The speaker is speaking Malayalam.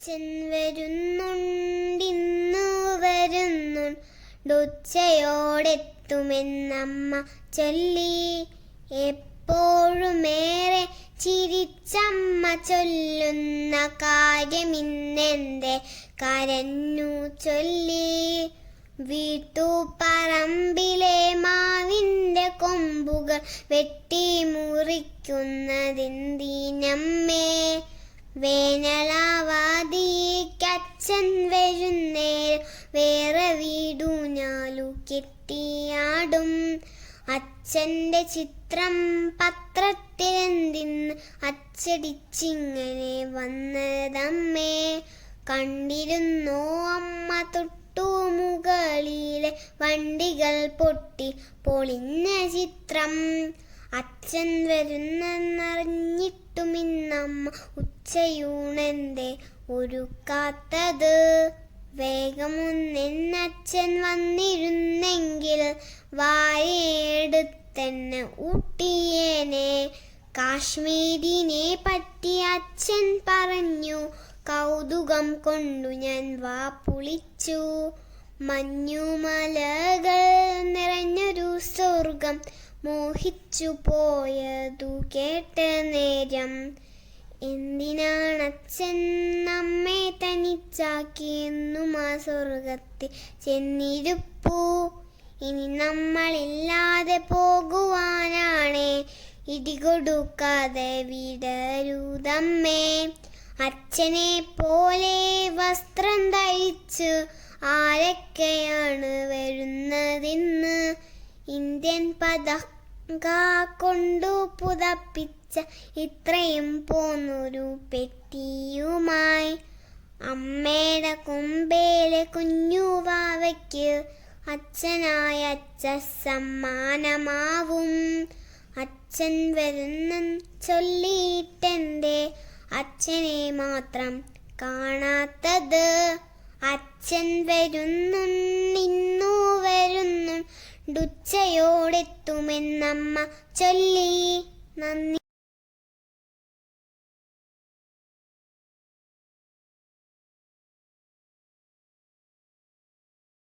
അച്ഛൻ വരുന്നുണ്ടിന്നു വരുന്നുണ്ടുച്ചയോടെത്തുമെന്നമ്മ ചൊല്ലി. എപ്പോഴുമേറെ ചിരിച്ചമ്മ ചൊല്ലുന്ന കാര്യമിന്നെന്റെ കരഞ്ഞു ചൊല്ലി. വീട്ടുപറമ്പിലെ മാവിന്റെ കൊമ്പുകൾ വെട്ടി മുറിക്കുന്നതെന്തിനമ്മേ? വരുന്നേരം വേറെ വീടൂഞ്ഞാലു കെട്ടിയാടും. അച്ഛന്റെ ചിത്രം പത്രത്തിലെന്തിന്ന് അച്ചടിച്ചിങ്ങനെ വന്നതമ്മേ. കണ്ടിരുന്നോ അമ്മ തൊട്ടു മുകളിലെ വണ്ടികൾ പൊട്ടി പൊളിഞ്ഞ ചിത്രം. അച്ഛൻ വരുന്നെന്നറിഞ്ഞിട്ടുമിന്നമ്മ ഉച്ചയൂണെന്തേ ഒരുക്കാത്തത് വേഗമൊന്നെന്നച്ഛൻ വന്നിരുന്നെങ്കിൽ വായയെടുത്തെന്നെ ഊട്ടിയേനെ. കാശ്മീരിനെ പറ്റി അച്ഛൻ പറഞ്ഞു. കൗതുകം കൊണ്ടു ഞാൻ വാ പുളിച്ചു. മഞ്ഞുമലകൾ നിറഞ്ഞൊരു സ്വർഗം മോഹിച്ചു പോയതു കേട്ട നേരം എന്തിനാണ് അച്ഛൻ നമ്മെ തനിച്ചാക്കിയെന്നും ആ സ്വർഗത്തിൽ ചെന്നിരുപ്പൂ? ഇനി നമ്മളില്ലാതെ പോകുവാനാണേ. ഇടികൊടുക്കാതെ വിടരുതമ്മേ അച്ഛനെ പോലെ വസ്ത്രം ധരിച്ച് ആരൊക്കെയാണ് വരുന്നതിന്ന് ഇന്ത്യൻ പതാക കൊണ്ടു പുതപ്പിച്ച ഇത്രയും പോന്നൊരു പെട്ടിയുമായി അമ്മയുടെ കൊമ്പേലെ കുഞ്ഞുവാവയ്ക്ക് അച്ഛനായ അച്ഛ സമ്മാനമാവും അച്ഛൻ വരുന്ന ചൊല്ലിയിട്ടെന്റെ അച്ഛനെ മാത്രം കാണാത്തത്. അച്ഛൻ വരുന്നുണ്ടിന്നു വരുന്നുണ്ടുച്ചയോടെത്തുമെന്നമ്മ ചൊല്ലി നന്ദി.